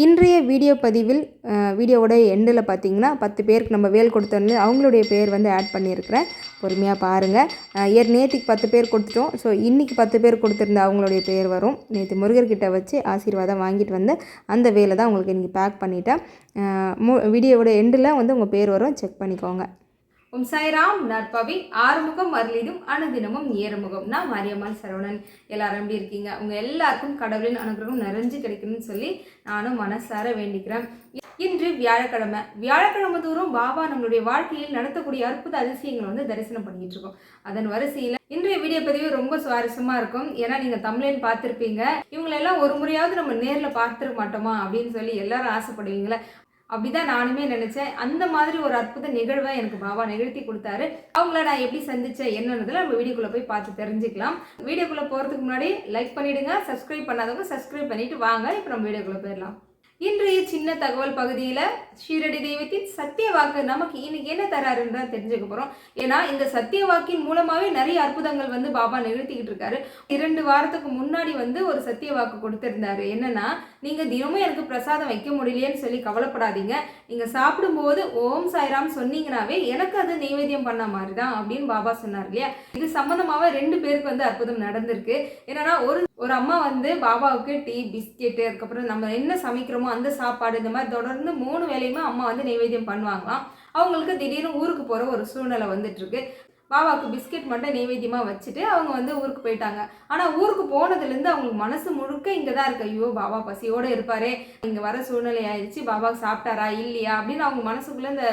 இன்றைய வீடியோ பதிவில் வீடியோவோட எண்டில் பார்த்தீங்கன்னா பத்து பேருக்கு நம்ம வேல் கொடுத்தோன்னு அவங்களுடைய பேர் வந்து ஆட் பண்ணியிருக்கிறேன். பொறுமையாக பாருங்கள் ஏர் நேற்றுக்கு பத்து பேர் கொடுத்துட்டோம். ஸோ இன்றைக்கி பத்து பேர் கொடுத்துருந்த அவங்களுடைய பேர் வரும். நேற்று முருகர்கிட்ட வச்சு ஆசீர்வாதம் வாங்கிட்டு வந்து அந்த வேலை தான் உங்களுக்கு இன்றைக்கி பேக் பண்ணிட்டேன். மு வீடியோவோட எண்டில் வந்து உங்கள் பேர் வரும். செக் பண்ணிக்கோங்க. ஓம் சாய்ராம் நற்பவி ஆறுமுகம் அருளிடும் அனுதினமும் ஏறுமுகம். நான் மாரியம்மாள் சரவணன். எல்லாரும் எப்படி இருக்கீங்க? உங்கள் எல்லாருக்கும் கடவுளின் அனுகிரகம் நிறைஞ்சு கிடைக்கணும்னு சொல்லி நானும் மனசார வேண்டிக்கிறேன். இன்று வியாழக்கிழமை. வியாழக்கிழமை தோறும் பாபா நம்மளுடைய வாழ்க்கையில் நடத்தக்கூடிய அற்புத அதிசயங்களை வந்து தரிசனம் பண்ணிட்டு இருக்கோம். அதன் வரிசையில் இன்றைய வீடியோ பதிவு ரொம்ப சுவாரஸ்யமாக இருக்கும். ஏன்னா நீங்கள் தமிழன் பார்த்துருப்பீங்க. இவங்களெல்லாம் ஒரு முறையாவது நம்ம நேரில் பார்த்துருக்க மாட்டோமா அப்படின்னு சொல்லி எல்லாரும் ஆசைப்படுவீங்களே. அப்படிதான் நானுமே நினைச்சேன். அந்த மாதிரி ஒரு அற்புத நிகழ்வை எனக்கு பாபா நிகழ்த்தி கொடுத்தாரு. அவங்கள நான் எப்படி சந்திச்சேன் என்னன்றதுல நம்ம வீடியோக்குள்ள போய் பார்த்து தெரிஞ்சுக்கலாம். வீடியோக்குள்ள போறதுக்கு முன்னாடி லைக் பண்ணிடுங்க சப்ஸ்கிரைப் பண்ணாதவங்க சப்ஸ்கிரைப் பண்ணிட்டு வாங்க. இப்போ நம்ம வீடியோக்குள்ள போயிடலாம். இன்றைய சின்ன தகவல் பகுதியில் ஷீரடி தெய்வத்தின் சத்திய வாக்கு நமக்கு இன்னைக்கு என்ன தராருன்னு தான் தெரிஞ்சுக்க போகிறோம் ஏன்னா இந்த சத்திய வாக்கின் மூலமாகவே நிறைய அற்புதங்கள் வந்து பாபா நிகழ்த்திக்கிட்டு இருக்காரு. இரண்டு வாரத்துக்கு முன்னாடி வந்து ஒரு சத்திய வாக்கு கொடுத்துருந்தாரு. என்னன்னா நீங்கள் தினமும் எனக்கு பிரசாதம் வைக்க முடியலையேன்னு சொல்லி கவலைப்படாதீங்க. நீங்கள் சாப்பிடும்போது ஓம் சாய்ராம் சொன்னீங்கனாவே எனக்கு அது நைவேத்தியம் பண்ண மாதிரி தான் அப்படின்னு பாபா சொன்னார் இல்லையா? இது சம்மந்தமாக ரெண்டு பேருக்கு வந்து அற்புதம் நடந்திருக்கு. என்னன்னா ஒரு ஒரு அம்மா வந்து பாபாவுக்கு டீ பிஸ்கெட்டு அதுக்கப்புறம் நம்ம என்ன சமைக்கிறோமோ அந்த சாப்பாடு இந்த மாதிரி தொடர்ந்து மூணு வேலையுமே அம்மா வந்து நைவேத்தியம் பண்ணுவாங்களாம். அவங்களுக்கு திடீர்னு ஊருக்கு போகிற ஒரு சூழ்நிலை வந்துட்டுருக்கு பாபாவுக்கு பிஸ்கெட் மட்டும் நைவேத்தியமாக வச்சுட்டு அவங்க வந்து ஊருக்கு போயிட்டாங்க. ஆனால் ஊருக்கு போனதுலேருந்து அவங்களுக்கு மனசு முழுக்க இங்கே தான் இருக்கு. ஐயோ பாபா பசியோடு இருப்பாரே. இங்கே வர சூழ்நிலை ஆயிடுச்சு. பாபா சாப்பிட்டாரா இல்லையா? அப்படின்னு அவங்க மனசுக்குள்ளே இந்த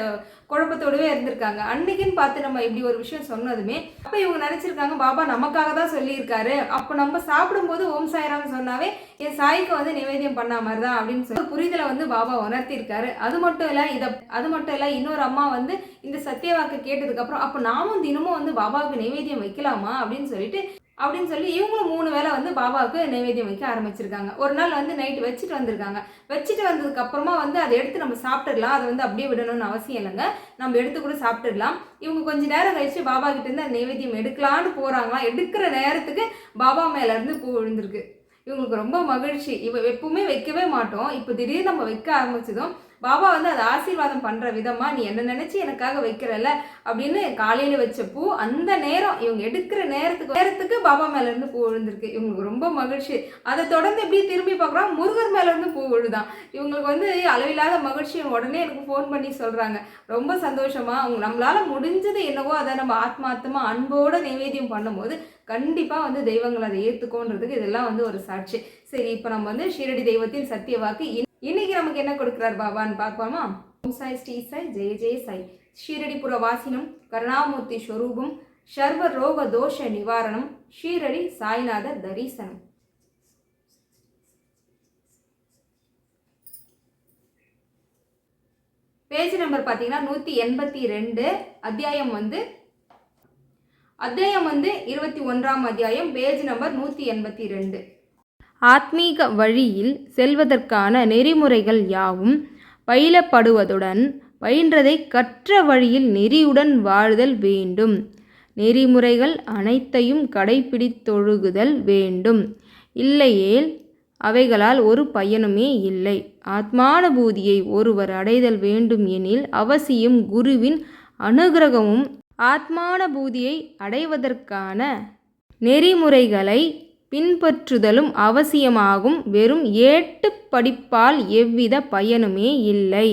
குழப்பத்தோடவே இருந்திருக்காங்க. அன்னைக்குன்னு பார்த்து நம்ம இப்படி ஒரு விஷயம் சொன்னதுமே அப்போ இவங்க நினச்சிருக்காங்க பாபா நமக்காக தான் சொல்லியிருக்காரு. அப்போ நம்ம சாப்பிடும்போது ஓம் சாய்ராம் சொன்னாவே என் சாய்க்கு வந்து நிவேதியம் பண்ண மாதிரி தான் அப்படின்னு சொல்லி புரிதலை வந்து பாபா உணர்த்தியிருக்காரு. அது மட்டும் இல்லை இதை அது மட்டும் இல்லை இன்னொரு அம்மா வந்து இந்த சத்தியவாக்கு கேட்டதுக்கப்புறம் அப்போ நாமும் தினமும் வந்து பாபாவுக்கு நைவேத்தியம் வைக்கலாமா அப்படின்னு சொல்லிட்டு அப்படின்னு சொல்லி இவங்களும் மூணு வேளை வந்து பாபாவுக்கு நைவேத்தியம் வைக்க ஆரம்பிச்சிருக்காங்க. ஒரு நாள் வந்து நைட்டு வச்சுட்டு வந்திருக்காங்க. வச்சுட்டு வந்ததுக்கு அப்புறமா வந்து அதை எடுத்து நம்ம சாப்பிட்டுடலாம். அதை வந்து அப்படியே விடணும்னு அவசியம் இல்லைங்க. நம்ம எடுத்து கூட சாப்பிட்டுடலாம். இவங்க கொஞ்ச நேரம் கழிச்சு பாபா கிட்ட இருந்து அந்த நைவேத்தியம் எடுக்கலான்னு போறாங்களாம். எடுக்கிற நேரத்துக்கு பாபா மேல இருந்து பூ விழுந்திருக்கு. இவங்களுக்கு ரொம்ப மகிழ்ச்சி. இவ எப்பவுமே வைக்கவே மாட்டோம். இப்போ திடீர்னு நம்ம வைக்க ஆரம்பிச்சதும் பாபா வந்து அதை ஆசீர்வாதம் பண்ணுற விதமாக நீ என்ன நினச்சி எனக்காக வைக்கிறல்ல அப்படின்னு காலையில் வச்ச பூ அந்த நேரம் இவங்க எடுக்கிற நேரத்துக்கு நேரத்துக்கு பாபா மேலேருந்து பூ விழுந்திருக்கு. இவங்களுக்கு ரொம்ப மகிழ்ச்சி. அதை தொடர்ந்து எப்படி திரும்பி பார்க்குறோம்? முருகர் மேலேருந்து பூ விழுதான். இவங்களுக்கு வந்து அளவில்லாத மகிழ்ச்சி. உடனே எனக்கு ஃபோன் பண்ணி சொல்கிறாங்க ரொம்ப சந்தோஷமாக அவங்க நம்மளால் முடிஞ்சது என்னவோ அதை நம்ம ஆத்மாத்தமாக அன்போடு நைவேத்தியம் பண்ணும்போது கண்டிப்பாக வந்து தெய்வங்கள் அதை ஏற்றுக்கோன்றதுக்கு இதெல்லாம் வந்து ஒரு சாட்சி. சரி இப்போ நம்ம வந்து ஷீரடி தெய்வத்தின் சத்திய வாக்கு இன்னைக்கு நமக்கு என்ன கொடுக்குறார் பாபான்னு பார்ப்போமா ஓம் சாய் ஸ்ரீ சாய் ஜெய ஜெய சாய். ஷீரடிபுர வாசினம் கருணாமூர்த்தி ஸ்வரூபம் சர்வ ரோக தோஷ நிவாரணம் ஷீரடி சாய்நாத தரிசனம். பேஜ் நம்பர் பார்த்தீங்கன்னா நூற்றி எண்பத்தி ரெண்டு அத்தியாயம் வந்து அத்தியாயம் வந்து இருபத்தி ஒன்றாம் அத்தியாயம் பேஜ் நம்பர் நூற்றி எண்பத்தி ரெண்டு. ஆத்மீக வழியில் செல்வதற்கான நெறிமுறைகள் யாவும் பயிலப்படுவதுடன் பயின்றதை கற்ற வழியில் நெறியுடன் வாழ்தல் வேண்டும். நெறிமுறைகள் அனைத்தையும் கடைப்பிடித்தொழுகுதல் வேண்டும். இல்லையேல் அவைகளால் ஒரு பயனுமே இல்லை. ஆத்மானுபூதியை ஒருவர் அடைதல் வேண்டும் எனில் அவசியம் குருவின் அனுகிரகமும் ஆத்மானுபூதியை அடைவதற்கான நெறிமுறைகளை பின்பற்றுதலும் அவசியமாகும். வெறும் ஏட்டு படிப்பால் எவ்வித பயனுமே இல்லை.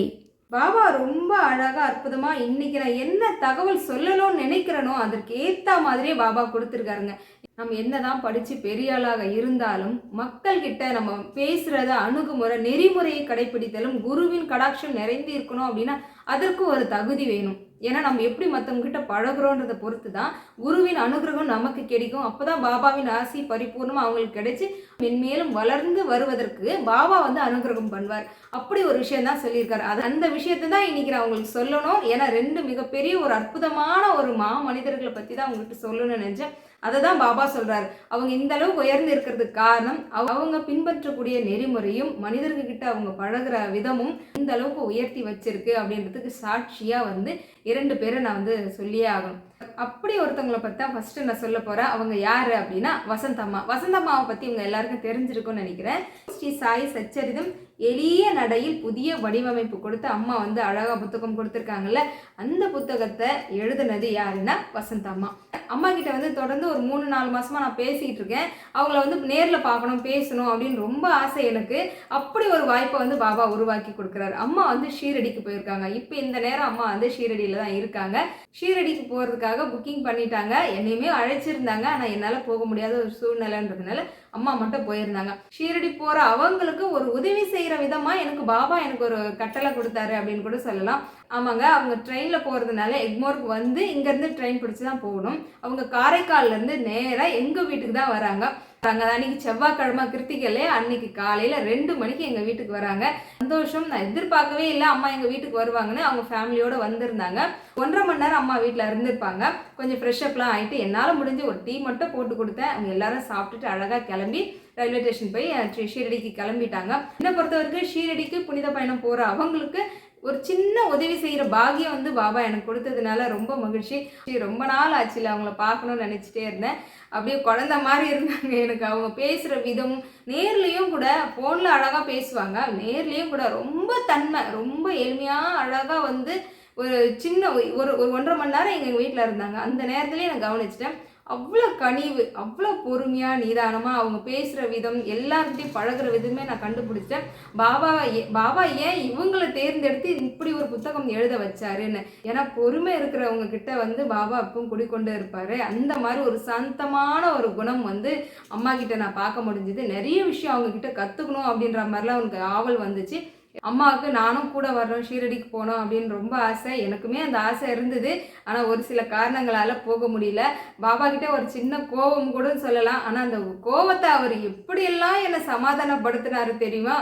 பாபா ரொம்ப அழகா அற்புதமா இன்னைக்கு நான் என்ன தகவல் சொல்லணும்னு நினைக்கிறேனோ அதற்கு ஏத்த மாதிரியே பாபா கொடுத்துருக்காருங்க. நம்ம என்னதான் தான் பெரிய ஆளாக இருந்தாலும் மக்கள்கிட்ட நம்ம பேசுகிறத அணுகுமுறை நெறிமுறையை கடைபிடித்தாலும் குருவின் கடாட்சம் நிறைந்து இருக்கணும் அப்படின்னா அதற்கு ஒரு தகுதி வேணும். ஏன்னா நம்ம எப்படி மற்றவங்க கிட்ட பழகுறோன்றதை பொறுத்து தான் குருவின் அனுகிரகம் நமக்கு கிடைக்கும். அப்போ தான் பாபாவின் ஆசி பரிபூர்ணமாக அவங்களுக்கு கிடைச்சி மென்மேலும் வளர்ந்து வருவதற்கு பாபா வந்து அனுகிரகம் பண்ணுவார். அப்படி ஒரு விஷயம் தான் சொல்லியிருக்காரு. அது அந்த விஷயத்தை தான் இன்னைக்கு நான் உங்களுக்கு சொல்லணும். ஏன்னா ரெண்டு மிகப்பெரிய ஒரு அற்புதமான ஒரு மா மனிதர்களை பற்றி தான் உங்கள்கிட்ட சொல்லணும்னு நினச்சேன். அதை தான் பாபா சொல்கிறார் அவங்க இந்த அளவு உயர்ந்து இருக்கிறதுக்கு காரணம் அவங்க பின்பற்றக்கூடிய நெறிமுறையும் மனிதர்கிட்ட அவங்க பழகுற விதமும் இந்த அளவுக்கு உயர்த்தி வச்சிருக்கு அப்படின்றதுக்கு சாட்சியாக வந்து இரண்டு பேரை நான் வந்து சொல்லியே ஆகணும். அப்படி ஒருத்தவங்களை பற்றி தான் நான் சொல்ல போகிறேன் அவங்க யார் அப்படின்னா வசந்தம்மா. வசந்தம்மாவை பற்றி இவங்க எல்லாருக்கும் தெரிஞ்சிருக்கும்னு நினைக்கிறேன். ஸ்ரீ சாய் சச்சரிதம் எளிய நடையில் புதிய வடிவமைப்பு கொடுத்து அம்மா வந்து அழகாக புத்தகம் கொடுத்துருக்காங்கல்ல அந்த புத்தகத்தை எழுதுனது யாருன்னா வசந்த் அம்மா. அம்மா கிட்ட வந்து தொடர்ந்து ஒரு மூணு நாலு மாசமா நான் பேசிட்டு இருக்கேன். அவங்கள வந்து நேரில் பார்க்கணும் பேசணும் அப்படின்னு ரொம்ப ஆசை எனக்கு. அப்படி ஒரு வாய்ப்பை வந்து பாபா உருவாக்கி கொடுக்குறாரு. அம்மா வந்து ஷீரடிக்கு போயிருக்காங்க. இப்போ இந்த நேரம் அம்மா வந்து ஷீரடியில தான் இருக்காங்க. ஷீரடிக்கு போகிறதுக்காக புக்கிங் பண்ணிட்டாங்க. என்னையுமே அழைச்சிருந்தாங்க. ஆனால் என்னால் போக முடியாத ஒரு சூழ்நிலைன்றதுனால அம்மா மட்டும் போயிருந்தாங்க. ஷீரடி போகிற அவங்களுக்கு ஒரு உதவி செய்கிற விதமாக எனக்கு பாபா எனக்கு ஒரு கட்டளை கொடுத்தாரு அப்படின்னு கூட சொல்லலாம். ஆமாங்க அவங்க ட்ரெயினில் போகிறதுனால எக்மோருக்கு வந்து இங்கேருந்து ட்ரெயின் பிடிச்சி தான் போகணும். அவங்க காரைக்கால்லேருந்து நேராக எங்கள் வீட்டுக்கு தான் வராங்க. அங்கே அன்னைக்கு செவ்வாய்க்கிழமை கிருத்திகளே அன்னைக்கு காலையில் ரெண்டு மணிக்கு எங்கள் வீட்டுக்கு வராங்க. சந்தோஷம். நான் எதிர்பார்க்கவே இல்லை. அம்மா எங்கள் வீட்டுக்கு வருவாங்கன்னு அவங்க ஃபேமிலியோடு வந்திருந்தாங்க. ஒன்றரை மணி நேரம் அம்மா வீட்டில் இருந்திருப்பாங்க. கொஞ்சம் ஃப்ரெஷ்அப்லாம் ஆகிட்டு என்னால் முடிஞ்ச ஒரு டீ மட்டும் போட்டு கொடுத்தேன். அவங்க எல்லாரும் சாப்பிட்டுட்டு அழகாக கிளம்பி ரயில்வே ஸ்டேஷன் போய் ஷீரடிக்கு கிளம்பிட்டாங்க. என்னை பொறுத்த வரைக்கும் ஷீரடிக்கு புனித பயணம் போகிற அவங்களுக்கு ஒரு சின்ன உதவி செய்கிற பாக்கியம் வந்து பாபா எனக்கு கொடுத்ததுனால ரொம்ப மகிழ்ச்சி. ரொம்ப நாள் ஆச்சுல அவங்கள பார்க்கணும்னு நினச்சிட்டே இருந்தேன். அப்படியே குழந்த மாதிரி இருந்தாங்க எனக்கு. அவங்க பேசுகிற விதம் நேர்லேயும் கூட ஃபோனில் அழகாக பேசுவாங்க. நேர்லேயும் கூட ரொம்ப தன்மை ரொம்ப எளிமையாக அழகாக வந்து ஒரு சின்ன ஒரு ஒரு ஒன்றரை மணி நேரம் எங்கள் வீட்டில் இருந்தாங்க. அந்த நேரத்துலேயே நான் கவனிச்சிட்டேன். அவ்வளோ கனிவு அவ்வளோ பொறுமையாக நிதானமாக அவங்க பேசுகிற விதம் எல்லார்கிட்டையும் பழகுற விதமே நான் கண்டுபிடிச்சேன் பாபா பாபா ஏன் இவங்களை தேர்ந்தெடுத்து இப்படி ஒரு புத்தகம் எழுத வச்சாருன்னு? ஏன்னா பொறுமை இருக்கிறவங்க கிட்ட வந்து பாபா எப்பவும் குடிக்கொண்டு இருப்பார். அந்த மாதிரி ஒரு சாந்தமான ஒரு குணம் வந்து அம்மா கிட்ட நான் பார்க்க முடிஞ்சது. நிறைய விஷயம் அவங்க கிட்ட கற்றுக்கணும் அப்படின்ற மாதிரிலாம் அவனுக்கு ஆவல் வந்துச்சு. அம்மாவுக்கு நானும் கூட வரணும் ஷீரடிக்கு போகணும் அப்படின்னு ரொம்ப ஆசை. எனக்குமே அந்த ஆசை இருந்தது. ஆனால் ஒரு சில காரணங்களால் போக முடியல. பாபா கிட்ட ஒரு சின்ன கோபம் கூட சொல்லலாம். ஆனால் அந்த கோவத்தை அவர் எப்படியெல்லாம் என்னை சமாதானப்படுத்தினாரு தெரியுமா?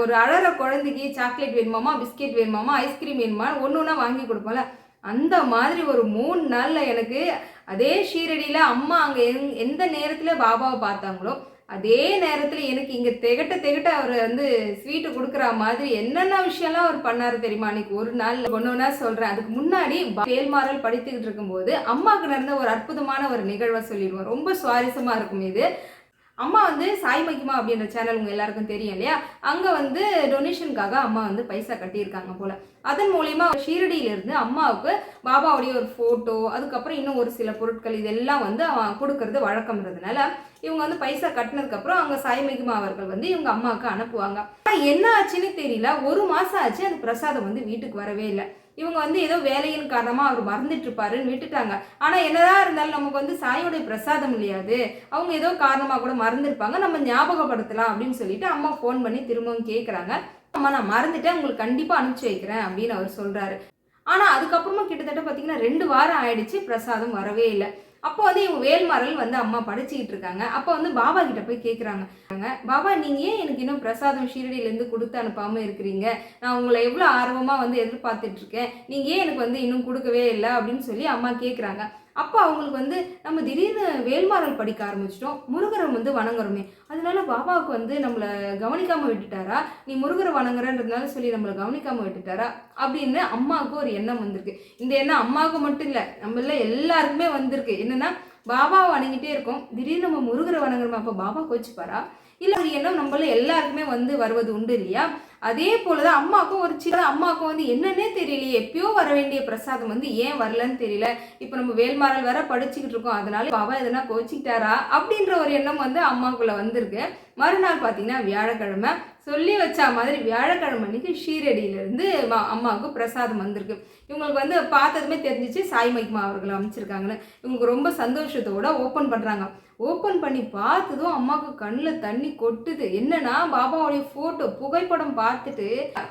ஒரு அழற குழந்தைக்கு சாக்லேட் வேணுமாமா பிஸ்கெட் வேணுமாமா ஐஸ்கிரீம் வேணுமா ஒன்று ஒன்றா வாங்கி கொடுப்போம்ல. அந்த மாதிரி ஒரு மூணு நாளில் எனக்கு அதே ஷீரடியில் அம்மா அங்கே எந்த நேரத்தில் பாபாவை பார்த்தாங்களோ அதே நேரத்தில் எனக்கு இங்கே திகட்ட திகட்ட அவர் வந்து ஸ்வீட்டு கொடுக்குற மாதிரி என்னென்ன விஷயம்லாம் அவர் பண்ணாரு தெரியுமா? அன்னைக்கு ஒரு நாள் ஒன்று ஒன்றா சொல்கிறேன் அதுக்கு முன்னாடி வேல்மாறல் படித்துக்கிட்டு இருக்கும்போது அம்மாவுக்கு நடந்த ஒரு அற்புதமான ஒரு நிகழ்வை சொல்லிடுவோம். ரொம்ப சுவாரஸ்யமாக இருக்கும் இது. அம்மா வந்து சாய் மகிமா அப்படின்ற சேனல் உங்கள் எல்லாருக்கும் தெரியும் இல்லையா? அங்கே வந்து டொனேஷனுக்காக அம்மா வந்து பைசா கட்டியிருக்காங்க போல். அதன் மூலயமா ஷீரடியிலிருந்து அம்மாவுக்கு பாபாவுடைய ஒரு ஃபோட்டோ அதுக்கப்புறம் இன்னும் ஒரு சில பொருட்கள் இதெல்லாம் வந்து அவன் கொடுக்கறது வழக்கம்ன்றதுனால இவங்க வந்து பைசா கட்டினதுக்கப்புறம் அவங்க சாய் மகிமா அவர்கள் வந்து இவங்க அம்மாவுக்கு அனுப்புவாங்க. ஆனால் என்ன ஆச்சுன்னு தெரியல. ஒரு மாதம் ஆச்சு அந்த பிரசாதம் வந்து வீட்டுக்கு வரவே இல்லை. இவங்க வந்து ஏதோ வேலையின் காரணமாக அவர் மறந்துட்டு இருப்பாருன்னு விட்டுட்டாங்க. ஆனால் என்னதான் இருந்தாலும் நமக்கு வந்து சாயோடைய பிரசாதம் இல்லையாது. அவங்க ஏதோ காரணமாக கூட மறந்துருப்பாங்க. நம்ம ஞாபகப்படுத்தலாம் அப்படின்னு சொல்லிட்டு அம்மா ஃபோன் பண்ணி திரும்பவும் கேட்குறாங்க அம்மா நான் மறந்துட்டேன். உங்களுக்கு கண்டிப்பாக அனுப்பிச்சி வைக்கிறேன் அப்படின்னு அவர் சொல்கிறாரு ஆனால் அதுக்கப்புறமா கிட்டத்தட்ட பார்த்தீங்கன்னா ரெண்டு வாரம் ஆயிடுச்சு பிரசாதம் வரவே இல்லை. அப்போ வந்து இவங்க வேல்மாறல் வந்து அம்மா படிச்சுக்கிட்டு இருக்காங்க. அப்போ வந்து பாபா கிட்ட போய் கேட்குறாங்க பாபா நீங்கள் ஏன் எனக்கு இன்னும் பிரசாதம் ஷீரடியிலேருந்து கொடுத்து அனுப்பாமல் இருக்கிறீங்க? நான் உங்களை எவ்வளோ ஆர்வமாக வந்து எதிர்பார்த்துட்டு இருக்கேன். நீங்கள் ஏன் எனக்கு வந்து இன்னும் கொடுக்கவே இல்லை அப்படின்னு சொல்லி அம்மா கேட்குறாங்க அப்போ அவங்களுக்கு வந்து நம்ம திடீர்னு வேல்மாறல் படிக்க ஆரம்பிச்சிட்டோம் முருகரை வந்து வணங்குறோமே. அதனால பாபாவுக்கு வந்து நம்மளை கவனிக்காமல் விட்டுட்டாரா? நீ முருகரை வணங்குறன்றதுனால சொல்லி நம்மளை கவனிக்காமல் விட்டுட்டாரா? அப்படின்னு அம்மாவுக்கு ஒரு எண்ணம் வந்திருக்கு. இந்த எண்ணம் அம்மாவுக்கு மட்டும் இல்லை நம்மள எல்லாருக்குமே வந்திருக்கு. என்னென்னா பாபாவை வணங்கிட்டே இருக்கோம். திடீர்னு நம்ம முருகரை வணங்குறோமா? அப்போ பாபா கோச்சிப்பாரா? இல்லை ஒரு எண்ணம் நம்மள எல்லாருக்குமே வந்து வருவது உண்டு இல்லையா? அதே போலதான் அம்மாவுக்கும் ஒரு சின்ன அம்மாவுக்கும் வந்து என்னன்னே தெரியலையே. எப்பயோ வர வேண்டிய பிரசாதம் வந்து ஏன் வரலன்னு தெரியல. இப்போ நம்ம வேல்மாறல் வேற படிச்சுக்கிட்டு இருக்கோம். அதனால பாபா எதனா கோச்சிக்கிட்டாரா அப்படின்ற ஒரு எண்ணம் வந்து அம்மாவுக்குள்ள வந்திருக்கு. மறுநாள் பார்த்தீங்கன்னா வியாழக்கிழமை. சொல்லி வச்ச மாதிரி வியாழக்கிழமை அன்னைக்கு ஷீரடியிலேருந்து அம்மாவுக்கு பிரசாதம் வந்திருக்கு. இவங்களுக்கு வந்து பார்த்ததுமே தெரிஞ்சிச்சு. சாய் மைக்மா அவர்கள் அமைச்சிருக்காங்கன்னு. இவங்களுக்கு ரொம்ப சந்தோஷத்தோட ஓப்பன் பண்ணுறாங்க ஓப்பன் பண்ணி பார்த்ததும் அம்மாவுக்கு கண்ணில் தண்ணி கொட்டுது. என்னன்னா பாபாவுடைய ஃபோட்டோ புகைப்படம் பார்த்துட்டு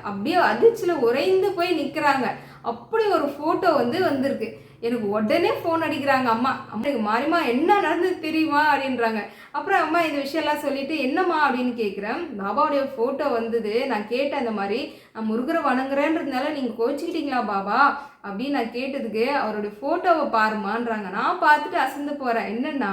அப்படியே அதிர்ச்சியில் உறைந்து போய் நிற்கிறாங்க அப்படி ஒரு ஃபோட்டோ வந்து வந்திருக்கு. எனக்கு உடனே ஃபோன் அடிக்கிறாங்க அம்மா. அம்மா எனக்கு மாறிமா என்ன நடந்தது தெரியுமா? அப்படின்றாங்க. அப்புறம் அம்மா இந்த விஷயம்லாம் சொல்லிட்டு என்னம்மா? அப்படின்னு கேட்குறேன் பாபாவுடைய ஃபோட்டோ வந்தது. நான் கேட்டேன் இந்த மாதிரி நான் முருகரை வணங்குறேன்றதுனால நீங்கள் கோச்சிக்கிட்டீங்களா பாபா? அப்படின்னு நான் கேட்டதுக்கு அவருடைய ஃபோட்டோவை பாருமான்றாங்க நான் பார்த்துட்டு அசந்து போகிறேன் என்னென்னா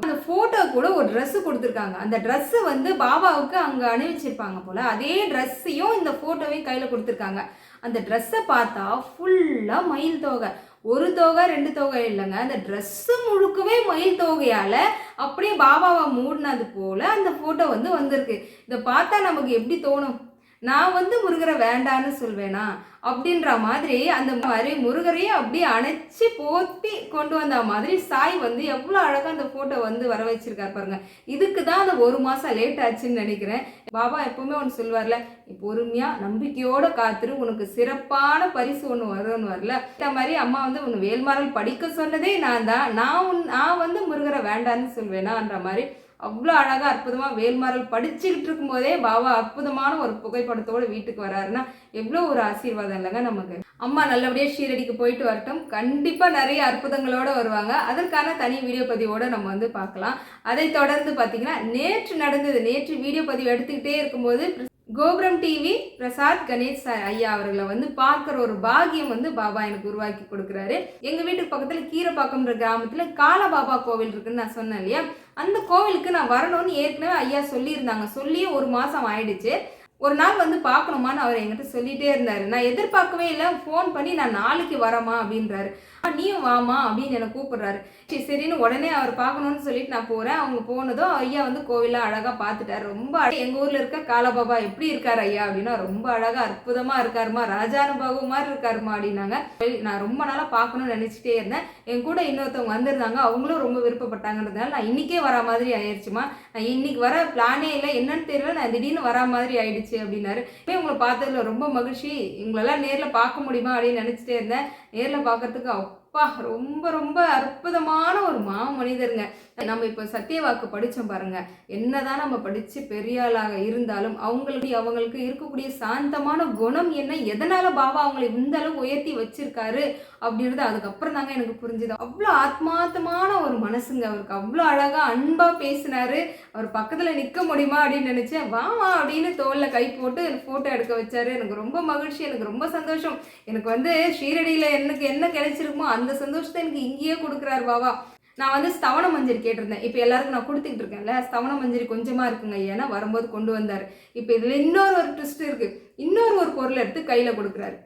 அந்த ஃபோட்டோ கூட ஒரு ட்ரெஸ்ஸு கொடுத்துருக்காங்க. அந்த Dress வந்து பாபாவுக்கு அங்கே அணிவிச்சிருப்பாங்க போல். அதே ட்ரெஸ்ஸையும் இந்த ஃபோட்டோவையும் கையில் கொடுத்துருக்காங்க. அந்த ட்ரெஸ்ஸை பார்த்தா ஃபுல்லாக மயில் தோகை. ஒரு தொகை ரெண்டு தொகை இல்லைங்க. அந்த ட்ரெஸ்ஸு முழுக்கவே மயில் தொகையால் அப்படியே பாபாவை மூடினது போல் அந்த ஃபோட்டோ வந்து வந்திருக்கு. இதை பார்த்தா நமக்கு எப்படி தோணும்? நான் வந்து முருகரை வேண்டான்னு சொல்வேனா? அப்படின்ற மாதிரி அந்த மாதிரி முருகரையே அப்படியே அணைச்சி போத்தி கொண்டு வந்த மாதிரி சாய் வந்து எவ்வளோ அழகாக அந்த ஃபோட்டோ வந்து வர வச்சிருக்காரு பாருங்க. இதுக்கு தான் அந்த ஒரு மாதம் லேட் ஆச்சுன்னு நினைக்கிறேன். பாபா எப்பவுமே ஒன்று சொல்லுவார்ல நீ நம்பிக்கையோடு நம்பிக்கையோட காத்துரு உனக்கு சிறப்பான பரிசு ஒன்று வரும்னு வரல. இந்த மாதிரி அம்மா வந்து உன் வேல்மாறல் படிக்க சொன்னதே நான் தான். நான் உன் நான் வந்து முருகரை வேண்டான்னு சொல்வேனான்ற மாதிரி அவ்வளோ அழகாக அற்புதமாக வேல்மாறல் படிச்சுக்கிட்டு இருக்கும்போதே பாபா அற்புதமான ஒரு புகைப்படத்தோட வீட்டுக்கு வராருன்னா எவ்வளோ ஒரு ஆசீர்வாதம் இல்லைங்க நமக்கு. அம்மா நல்லபடியாக ஷீரடிக்கு போயிட்டு வரட்டும். கண்டிப்பாக நிறைய அற்புதங்களோட வருவாங்க. அதற்கான தனி வீடியோ பதிவோட நம்ம வந்து பார்க்கலாம். அதை தொடர்ந்து பார்த்தீங்கன்னா நேற்று நடந்தது நேற்று வீடியோ பதிவு எடுத்துக்கிட்டே இருக்கும்போது கோபுரம் டிவி பிரசாத் கணேஷ் சார் ஐயா அவர்களை வந்து பார்க்குற ஒரு பாகியம் வந்து பாபா எனக்கு உருவாக்கி கொடுக்குறாரு. எங்கள் வீட்டுக்கு பக்கத்தில் கீரைப்பாக்கம்ன்ற கிராமத்தில் காலபாபா கோவில் இருக்குன்னு நான் சொன்னேன் இல்லையா? அந்த கோவிலுக்கு நான் வரணும்னு ஏற்கனவே ஐயா சொல்லியிருந்தாங்க. சொல்லியே ஒரு மாதம் ஆயிடுச்சு. ஒரு நாள் வந்து பார்க்கணுமான்னு அவர் என்கிட்ட சொல்லிகிட்டே இருந்தார். நான் எதிர்பார்க்கவே இல்லை ஃபோன் பண்ணி நான் நாளைக்கு வரமா அப்படின்றாரு. "ஆ, நீயும் வாமா அப்படின்னு என்னை கூப்பிடுறாரு. சரி சரின்னு உடனே அவர் பார்க்கணும்னு சொல்லிட்டு நான் போகிறேன் அவங்க போனதும் ஐயா வந்து கோவிலாம் அழகாக பார்த்துட்டாரு. ரொம்ப எங்கள் ஊரில் இருக்க காலபாபா எப்படி இருக்கார் ஐயா அப்படின்னா ரொம்ப அழகாக அற்புதமாக இருக்காருமா ராஜானுபாபு மாதிரி இருக்காருமா அப்படின்னாங்க. நான் ரொம்ப நாளாக பார்க்கணும்னு நினச்சிட்டே இருந்தேன். என் கூட இன்னொருத்தவங்க வந்திருந்தாங்க. அவங்களும் ரொம்ப விருப்பப்பட்டாங்கன்றதுனால நான் இன்னைக்கே வர மாதிரி ஆயிடுச்சுமா. நான் இன்னைக்கு வர பிளானே இல்லை. என்னன்னு தெரியல. நான் திடீர்னு வரா மாதிரி ஆயிடுச்சு. அப்படின்னாரு. இப்போ உங்களை பார்த்ததுல ரொம்ப மகிழ்ச்சி. உங்களெல்லாம் நேரில் பார்க்க முடியுமா அப்படின்னு நினச்சிட்டே இருந்தேன். நேரில் பார்க்கறதுக்கு அப்பா ரொம்ப ரொம்ப அற்புதமான ஒரு மா மனிதருங்க. நம்ம இப்போ சத்தியவாக்கு படித்தோம் பாருங்க. என்னதான் நம்ம படித்து பெரியாளாக இருந்தாலும் அவங்களுக்கு அவங்களுக்கு இருக்கக்கூடிய சாந்தமான குணம் என்ன? எதனால பாபா அவங்களை இந்த அளவு உயர்த்தி வச்சிருக்காரு அப்படின்றது அதுக்கப்புறம் தாங்க எனக்கு புரிஞ்சுது. அவ்வளோ ஆத்மார்த்தமான ஒரு மனசுங்க. அவருக்கு அவ்வளோ அழகாக அன்பாக பேசினாரு. அவர் பக்கத்தில் நிற்க முடியுமா அப்படின்னு நினச்சேன் வா வா அப்படின்னு தோலில் கை போட்டு ஃபோட்டோ எடுக்க வச்சாரு. எனக்கு ரொம்ப மகிழ்ச்சி எனக்கு ரொம்ப சந்தோஷம். எனக்கு வந்து ஷீரடியில் எனக்கு என்ன கிடைச்சிருக்குமோ அந்த அந்த சந்தோஷத்தை எனக்கு இங்கேயே கொடுக்குறாரு பாவா நான் வந்து ஸ்தவன மஞ்சரி கேட்டிருந்தேன். இப்போ எல்லாருக்கும் நான் கொடுத்துக்கிட்டு இருக்கேன்ல ஸ்தவன மஞ்சரி கொஞ்சமாக இருக்குங்க ஏன்னா வரும்போது கொண்டு வந்தார். இப்போ இதில் இன்னொரு ஒரு ட்விஸ்ட் இருக்குது இன்னொரு ஒரு பொருள் எடுத்து கையில் கொடுக்குறாரு.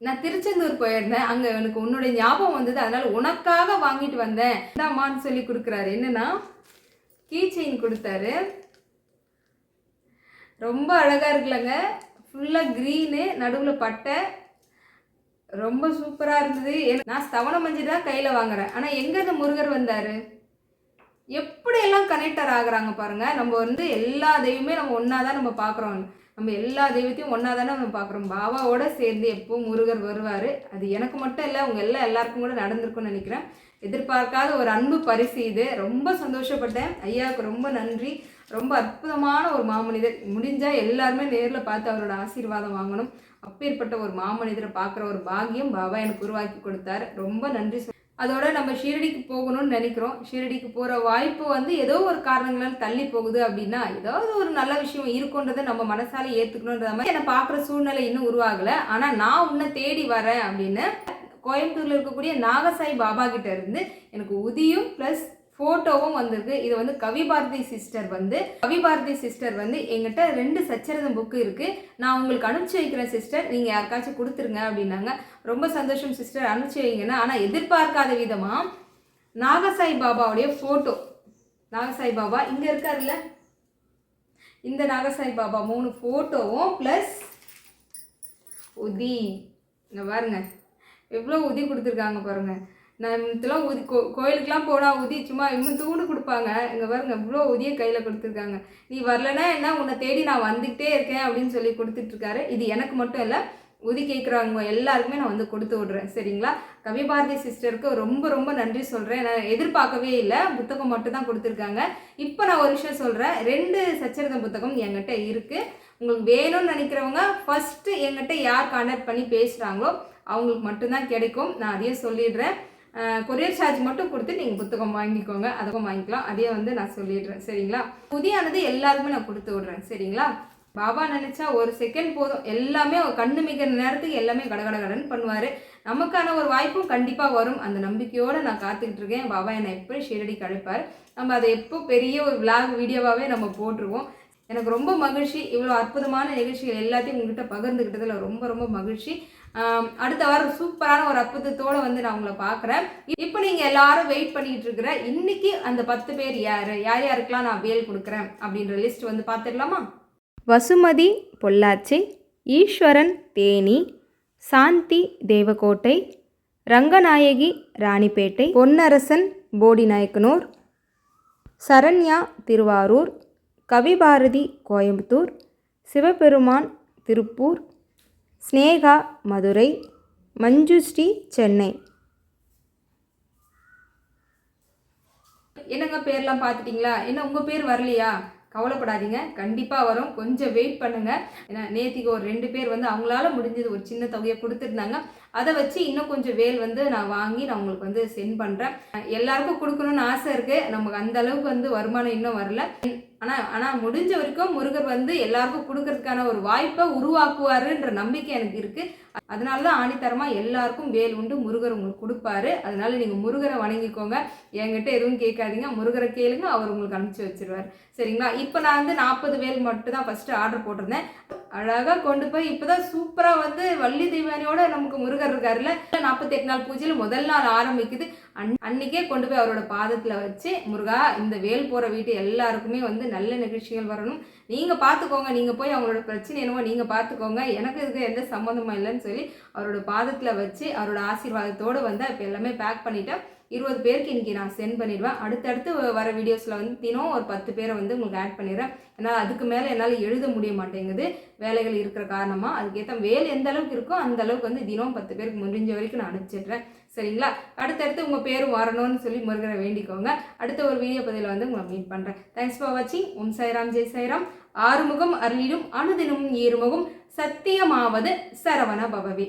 நான் திருச்செந்தூர் போயிருந்தேன். அங்கே எனக்கு உன்னுடைய ஞாபகம் வந்தது. அதனால் உனக்காக வாங்கிட்டு வந்தேன். இந்தாம்மான்னு சொல்லி கொடுக்குறாரு. என்னென்னா கீ செயின் கொடுத்தாரு. ரொம்ப அழகாக இருக்குல்லங்க. ஃபுல்லாக க்ரீனு நடுவில் பட்டை ரொம்ப சூப்பராக இருந்தது. நான் ஸ்தவன மஞ்சு தான் கையில் வாங்குறேன். ஆனால் எங்கே இந்த முருகர் வந்தார்? எப்படியெல்லாம் கனெக்டர் ஆகுறாங்க பாருங்கள் நம்ம வந்து எல்லா தெய்வமே நம்ம ஒன்றா தான் நம்ம பார்க்குறோம் நம்ம எல்லா தெய்வத்தையும் ஒன்றா தானே நம்ம பார்க்குறோம் பாபாவோட சேர்ந்து எப்போ முருகர் வருவார் அது எனக்கு மட்டும் இல்லை உங்கள் எல்லாம் எல்லாருக்கும் கூட நடந்திருக்கும்னு நினைக்கிறேன். எதிர்பார்க்காத ஒரு அன்பு பரிசு இது. ரொம்ப சந்தோஷப்பட்டேன். ஐயாவுக்கு ரொம்ப நன்றி. ரொம்ப அற்புதமான ஒரு மாமனிதர். முடிஞ்சால் எல்லாருமே நேரில் பார்த்து அவரோட ஆசீர்வாதம் வாங்கணும். அப்பேற்பட்ட ஒரு மாமனிதரை பார்க்குற ஒரு பாகியம் பாபா எனக்கு உருவாக்கி கொடுத்தார். ரொம்ப நன்றி சொல்- அதோட நம்ம ஷீரடிக்கு போகணும்னு நினைக்கிறோம். ஷீரடிக்கு போகிற வாய்ப்பு வந்து ஏதோ ஒரு காரணங்களால் தள்ளி போகுது அப்படின்னா ஏதாவது ஒரு நல்ல விஷயம் இருக்குன்றதை நம்ம மனசால ஏற்றுக்கணுன்ற மாதிரி என்னை பார்க்குற சூழ்நிலை இன்னும் உருவாகலை. ஆனால் நான் உன்னை தேடி வரேன் அப்படின்னு கோயம்புத்தூரில் இருக்கக்கூடிய நாகசாய் பாபா கிட்ட இருந்து எனக்கு உதியும் ப்ளஸ் ஃபோட்டோவும் வந்திருக்கு. இது வந்து கவிபாரதி சிஸ்டர் வந்து கவிபாரதி சிஸ்டர் வந்து எங்கிட்ட ரெண்டு சச்சரதம் புக்கு இருக்குது நான் உங்களுக்கு அனுப்பிச்சி வைக்கிறேன் சிஸ்டர் நீங்கள் யாருக்காச்சும் கொடுத்துருங்க அப்படின்னாங்க. ரொம்ப சந்தோஷம் சிஸ்டர் அனுப்பிச்சி வைங்கன்னா ஆனால் எதிர்பார்க்காத விதமாக நாகசாய் பாபாவுடைய ஃபோட்டோ நாகசாய் பாபா இங்கே இருக்காருல்ல? இந்த நாகசாய் பாபா மூணு ஃபோட்டோவும் ப்ளஸ் உதி. இங்கே பாருங்க. எவ்வளோ உதி கொடுத்துருக்காங்க பாருங்கள் நான் இதெல்லாம் உதி கோ கோயிலுக்கெலாம் போனால் உதி சும்மா இன்னும் தூண்டு கொடுப்பாங்க. இங்கே பாருங்க இவ்வளோ உதிய கையில் கொடுத்துருக்காங்க. நீ வரலன்னா என்ன உன்னை தேடி நான் வந்துக்கிட்டே இருக்கேன் அப்படின்னு சொல்லி கொடுத்துட்ருக்காரு. இது எனக்கு மட்டும் இல்லை உதி கேட்குறவங்க எல்லாருக்குமே நான் வந்து கொடுத்து விட்றேன். சரிங்களா? கவிபாரதி சிஸ்டருக்கு ரொம்ப ரொம்ப நன்றி சொல்கிறேன் நான் எதிர்பார்க்கவே இல்லை புத்தகம் மட்டும் தான் கொடுத்துருக்காங்க. இப்போ நான் ஒரு விஷயம் சொல்கிறேன் ரெண்டு சச்சரிதம் புத்தகம் என்கிட்ட இருக்குது உங்களுக்கு வேணும்னு நினைக்கிறவங்க ஃபஸ்ட்டு என்கிட்ட யார் கான்டாக்ட் பண்ணி பேசுகிறாங்களோ அவங்களுக்கு மட்டும்தான் கிடைக்கும். நான் அதையும் சொல்லிடுறேன். கொரியர் சார்ஜ் மட்டும் கொடுத்து நீங்கள் புத்தகம் வாங்கிக்கோங்க. அதுவும் வாங்கிக்கலாம். அதையே வந்து நான் சொல்லிடுறேன். சரிங்களா? புதியானது எல்லாருக்குமே நான் கொடுத்து விட்றேன். சரிங்களா? பாபா நினச்சா ஒரு செகண்ட் போதும். எல்லாமே கண்ணு மிக்கிற நேரத்துக்கு எல்லாமே கடகட கடன் பண்ணுவார். நமக்கான ஒரு வாய்ப்பும் கண்டிப்பாக வரும். அந்த நம்பிக்கையோடு நான் காத்துக்கிட்டு இருக்கேன். பாபா என்னை எப்படி ஷீரடி கழிப்பார் நம்ம அதை எப்போ பெரிய ஒரு விளாக் வீடியோவாகவே நம்ம போட்டுருவோம். எனக்கு ரொம்ப மகிழ்ச்சி. இவ்வளோ அற்புதமான நிகழ்ச்சிகள் எல்லாத்தையும் உங்ககிட்ட பகிர்ந்துக்கிட்டதில் ரொம்ப ரொம்ப மகிழ்ச்சி. அடுத்த வாரம் சூப்பரான ஒரு அற்புதத்தோடு வந்து நான் உங்களை பார்க்குறேன். இப்போ நீங்கள் எல்லாரும் வெயிட் பண்ணிகிட்டு இருக்கிற இன்னைக்கு அந்த பத்து பேர் யார்? யார் யாருக்கெல்லாம் நான் வேல் கொடுக்குறேன் அப்படின்ற லிஸ்ட் வந்து பார்த்துடலாமா? வசுமதி பொள்ளாச்சி ஈஸ்வரன் தேனி சாந்தி தேவகோட்டை ரங்கநாயகி ராணிப்பேட்டை பொன்னரசன் போடிநாயக்கனூர் சரண்யா திருவாரூர் கவிபாரதி கோயம்புத்தூர். சிவபெருமான் திருப்பூர். ஸ்னேகா மதுரை. மஞ்சுஸ்ரீ சென்னை. என்னங்க பேர்லாம் பார்த்துட்டிங்களா? என்ன உங்கள் பேர் வரலையா? கவலைப்படாதீங்க. கண்டிப்பாக வரும். கொஞ்சம் வெயிட் பண்ணுங்கள் ஏன்னா நேத்திக்கு ஒரு ரெண்டு பேர் வந்து அவங்களால முடிஞ்சது ஒரு சின்ன தொகையை கொடுத்துருந்தாங்க. அதை வச்சு இன்னும் கொஞ்சம் வேல் வந்து நான் வாங்கி நான் உங்களுக்கு வந்து சென்ட் பண்ணுறேன் எல்லாருக்கும் கொடுக்கணும்னு ஆசை இருக்குது நமக்கு அந்த அளவுக்கு வந்து வருமானம் இன்னும் வரல. ஆனால் ஆனால் முடிஞ்ச வரைக்கும் முருகர் வந்து எல்லாருக்கும் கொடுக்கறதுக்கான ஒரு வாய்ப்பை உருவாக்குவாருன்ற நம்பிக்கை எனக்கு இருக்குது அதனால தான் ஆணித்தரமாக எல்லாருக்கும் வேல் உண்டு முருகர் உங்களுக்கு கொடுப்பாரு. அதனால நீங்கள் முருகரை வணங்கிக்கோங்க. என்கிட்ட எதுவும் கேட்காதீங்க. முருகரை கேளுங்க அவர் உங்களுக்கு அனுப்பிச்சி வச்சிருவார். சரிங்களா? இப்போ நான் வந்து நாற்பது வேல் மட்டும் தான் ஃபஸ்ட்டு ஆர்டர் போட்டிருந்தேன். அழகாக கொண்டு போய் இப்போ தான் சூப்பராக வந்து வள்ளி தெய்வானியோட நமக்கு முருகர் இருக்காருல்ல? நாற்பத்தெட்டு நாள் பூஜையில் முதல் நாள் ஆரம்பிக்குது. அன் அன்னைக்கே கொண்டு போய் அவரோட பாதத்தில் வச்சு முருகா இந்த வேல் போகிற வீட்டு எல்லாருக்குமே வந்து நல்ல நிகழ்ச்சிகள் வரணும். நீங்கள் பார்த்துக்கோங்க நீங்கள் போய் அவங்களோட பிரச்சனை என்னவோ நீங்கள் பார்த்துக்கோங்க எனக்கு இதுக்கு எந்த சம்மந்தமும் இல்லைன்னு சொல்லி அவரோட பாதத்தில் வச்சு அவரோட ஆசீர்வாதத்தோடு வந்து இப்போ எல்லாமே பேக் பண்ணிட்டேன் இருபது பேருக்கு இன்றைக்கி நான் சென்ட் பண்ணிடுவேன். அடுத்தடுத்து வர வீடியோஸில் வந்து தினம் ஒரு பத்து பேரை வந்து உங்களுக்கு ஆட் பண்ணிடுறேன். ஏன்னா அதுக்கு மேலே என்னால் எழுத முடிய மாட்டேங்குது. வேலைகள் இருக்கிற காரணமாக அதுக்கேற்ற வேலை எந்த அளவுக்கு இருக்கோ அந்த அளவுக்கு வந்து தினம் பத்து பேருக்கு முடிஞ்ச வரைக்கும் நான் அனுப்பிச்சிடுறேன் சரிங்களா? அடுத்தடுத்து உங்கள் பேரும் வரணும்னு சொல்லி முருகரை வேண்டிக்கோங்க. அடுத்த ஒரு வீடியோ பதிவில் வந்து உங்களை மீட் பண்ணுறேன் தேங்க்ஸ் ஃபார் வாட்சிங் ஓம் சாய்ராம் ஜெய் சாய்ராம். ஆறுமுகம் அருளிடும் அனுதினமும் ஏறுமுகம் சத்தியமாவது சரவண பவவி.